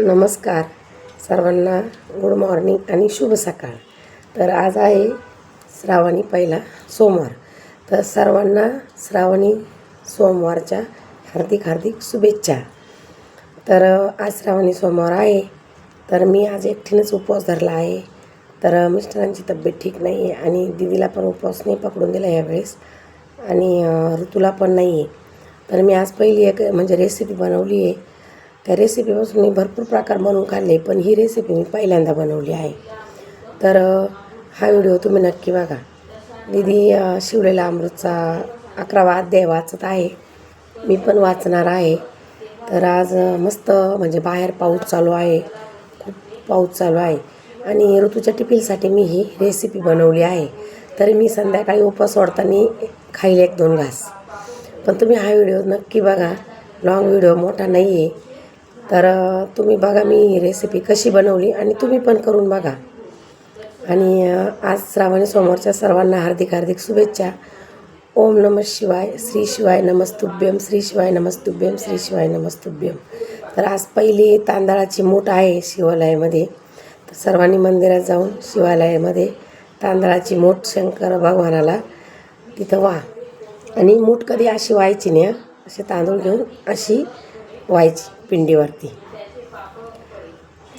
नमस्कार. सर्वांना good morning आणि शुभ सकाळ. तर आज आहे श्रावणी पहिला सोमवार. तर सर्वांना श्रावणी सोमवारच्या हार्दिक हार्दिक शुभेच्छा. तर आज श्रावणी सोमवार आहे. तर मी आज एकटीनंच उपवास धरला आहे. तर मिस्टरांची तब्येत ठीक नाही आहे आणि दिदीला पण उपवास नाही पकडून दिला यावेळेस आणि ऋतूला पण नाही आहे तर मी आज पहिली एक म्हणजे रेसिपी बनवली आहे. त्या रेसिपीपासून मी भरपूर प्रकार बनवून खाल्ले पण ही रेसिपी मी पहिल्यांदा बनवली आहे. तर हा व्हिडिओ तुम्ही नक्की बघा. दीदी शिवलेला अमृतचा अकरावा अध्याय वाचत आहे. मी पण वाचणार आहे. तर आज मस्त म्हणजे बाहेर पाऊस चालू आहे. खूप पाऊस चालू आहे. आणि ऋतूच्या टिफिनसाठी मी ही रेसिपी बनवली आहे. तरी मी संध्याकाळी उपवास सोडताना खाईल एक दोन घास. पण तुम्ही हा व्हिडिओ नक्की बघा. लाँग व्हिडिओ मोठा नाही आहे तर तुम्ही बघा मी ही रेसिपी कशी बनवली आणि तुम्ही पण करून बघा. आणि आज श्रावणी सोमवारच्या सर्वांना हार्दिक हार्दिक शुभेच्छा. ओम नम शिवाय श्री शिवाय नमस्तुभ्यम श्री शिवाय नमस्तुभ्यम श्री शिवाय नमस्तुभ्यम तर आज पहिली तांदळाची मूठ आहे शिवालयामध्ये. तर सर्वांनी मंदिरात जाऊन शिवालयामध्ये तांदळाची मूठ शंकर भगवानाला तिथं वा आणि मूठ कधी अशी व्हायची नाही असे तांदूळ घेऊन अशी व्हायची. पिंडीवरती.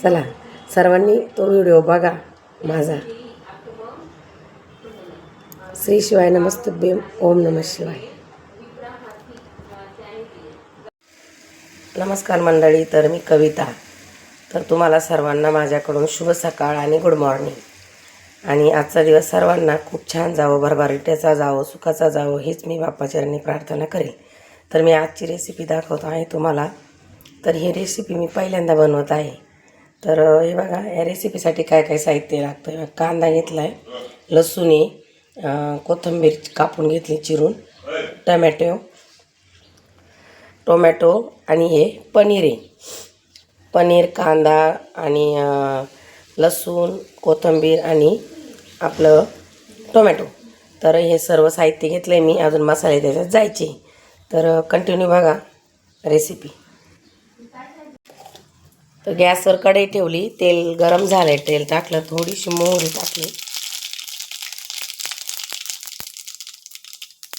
चला सर्वांनी तो व्हिडिओ बघा माझा. श्री शिवाय नमस्तुभ्यम ओम नम शिवाय. नमस्कार मंडळी तर मी कविता. तर तुम्हाला सर्वांना माझ्याकडून शुभ सकाळ आणि गुड मॉर्निंग. आणि आजचा दिवस सर्वांना खूप छान जावं भरभराट्याचा जावं सुखाचा जावं हीच मी बाप्पाचरणी प्रार्थना करेन. तर मी आजची रेसिपी दाखवत आहे तुम्हाला तर ही रेसिपी मी पहिल्यांदा बनवत आहे. तर हे बघा या रेसिपीसाठी काय काय साहित्य लागतं बघा, कांदा घेतला आहे लसूण आहे कोथिंबीर कापून घेतली चिरून टमॅटो टोमॅटो आणि हे पनीर आहे. पनीर कांदा आणि लसूण कोथिंबीर आणि आपलं टोमॅटो. तर हे सर्व साहित्य घेतलं आहे मी. अजून मसाले त्याच्यात जायचे. तर कंटिन्यू बघा रेसिपी तर गॅसवर कढई ठेवली तेल गरम झालं तेल टाकलं थोडीशी मोहरी टाकली.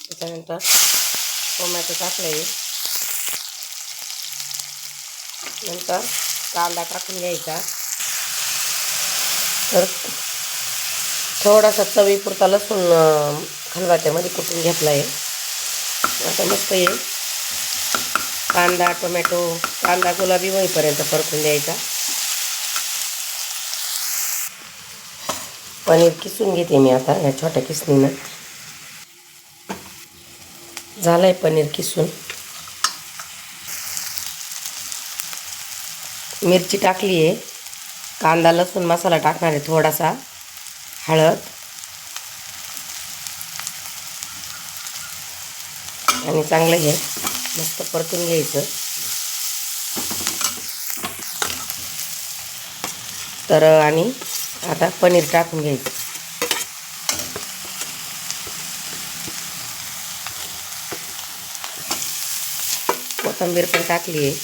त्याच्यानंतर टोमॅटो टाकले नंतर कांदा टाकून घ्यायचा. तर थोडासा चवीपुरता लसूण अं, कुटून घेतला आहे आता मस्त येईल कांदा टोमॅटो कांदा गुलाबी होईपर्यंत परतून द्यायचा. पनीर किसून घेते मी आता या छोट्या किसणीनं. झालं आहे पनीर किसून. मिरची टाकली आहे. कांदा लसूण मसाला टाकणार आहे थोडासा. हळद. आणि चांगलं हे. मस्त परतून घ्यायचं. तर आणि आता पनीर टाकून घ्यायचं. कोथिंबीर पण टाकली आहे.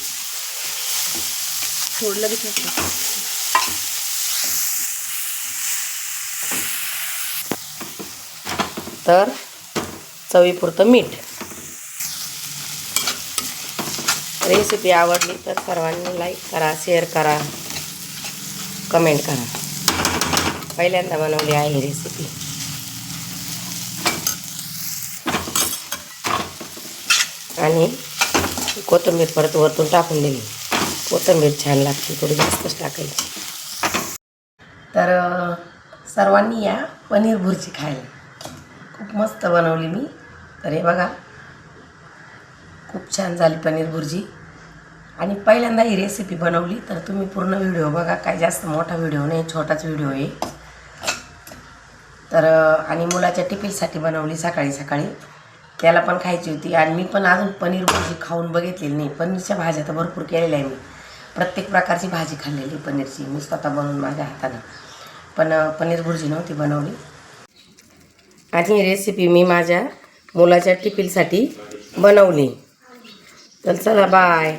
सोडलं बी तर चवीपुरतं मीठ. रेसिपी आवडली तर सर्वांनी लाईक करा शेअर करा कमेंट करा. पहिल्यांदा बनवली आहे ही रेसिपी. आणि कोथिंबीर परत वरतून टाकून दिली. कोथिंबीर छान लागते थोडी जास्तच टाकायची. तर सर्वांनी या पनीर भुर्जी खायला. खूप मस्त बनवली मी. तर हे बघा खूप छान झाली पनीर भुर्जी आणि पहिल्यांदा ही रेसिपी बनवली तर तुम्ही पूर्ण व्हिडिओ बघा. काय जास्त मोठा व्हिडिओ नाही छोटाच व्हिडिओ आहे. तर आणि मुलाच्या टिफिनसाठी बनवली सकाळी सकाळी. त्याला पण खायची होती आणि मी पण अजून पनीर भुर्जी खाऊन बघितलेली नाही. पनीरच्या भाज्या तर भरपूर केलेल्या आहे मी. प्रत्येक प्रकारची भाजी खाल्लेली पनीरची. मी स्वतः बनवून माझ्या हाताने. पण पनीर भुर्जी नव्हती बनवली. आणि ही रेसिपी मी माझ्या मुलाच्या टिफिनसाठी बनवली. तर चला बाय